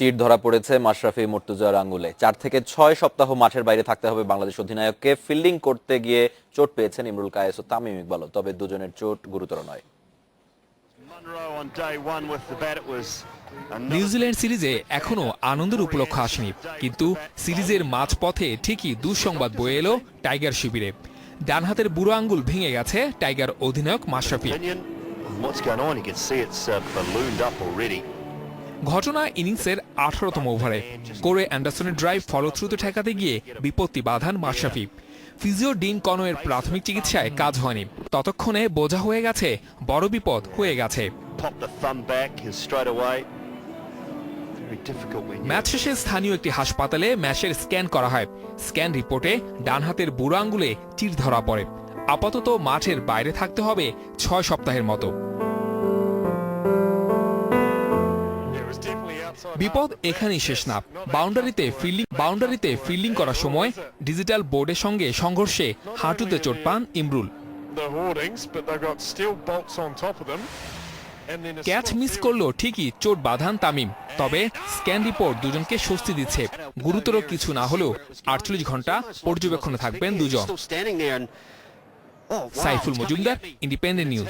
চির ধরা পড়েছে মাশরাফি মর্তুজার আঙ্গুলে। চার থেকে ছয় সপ্তাহ মাঠের বাইরে থাকতে হবে বাংলাদেশ অধিনায়ককে। ফিল্ডিং করতে গিয়ে চোট পেয়েছেন ইমরুল কায়েস ও তামিম ইকবালও তবে দুজনের চোট গুরুতর নয়। নিউজিল্যান্ড সিরিজে এখনও আনন্দের উপলক্ষ আসেনি কিন্তু সিরিজের মাঝপথে ঠিকই দুঃসংবাদ বয়ে এলো টাইগার শিবিরে। ডান হাতের বুড়ো আঙ্গুল ভেঙে গেছে টাইগার অধিনায়ক মাশরাফি। ঘটনা ইনিংসের আঠারোতম ওভারে। কোরে অ্যান্ডারসনের ড্রাইভ ফলোথ্রুতে ঠেকাতে গিয়ে বিপত্তি বাধান মাশরাফি। ফিজিও ডিন কনওয়ের প্রাথমিক চিকিৎসায় কাজ হয়নি। ততক্ষণে বোঝা হয়ে গেছে বড় বিপদ হয়ে গেছে। ম্যাচ শেষে স্থানীয় একটি হাসপাতালে ম্যাচের স্ক্যান করা হয়। স্ক্যান রিপোর্টে ডান হাতের বুড়ো আঙ্গুলে চির ধরা পড়ে। আপাতত মাঠের বাইরে থাকতে হবে ছয় সপ্তাহের মতো। বিপদ এখানেই শেষ না। বাউন্ডারিতে ফিল্ডিং বাউন্ডারিতে ফিল্ডিং করার সময় ডিজিটাল বোর্ডের সঙ্গে সংঘর্ষে হাঁটুতে চোট পান ইমরুল। ক্যাচ মিস করল ঠিকই চোট বাঁধান তামিম। তবে স্ক্যান রিপোর্ট দুজনকে স্বস্তি দিচ্ছে। গুরুতর কিছু না হলেও আটচল্লিশ ঘণ্টা পর্যবেক্ষণে থাকবেন দুজন। Oh, Saiful Majumdar independent news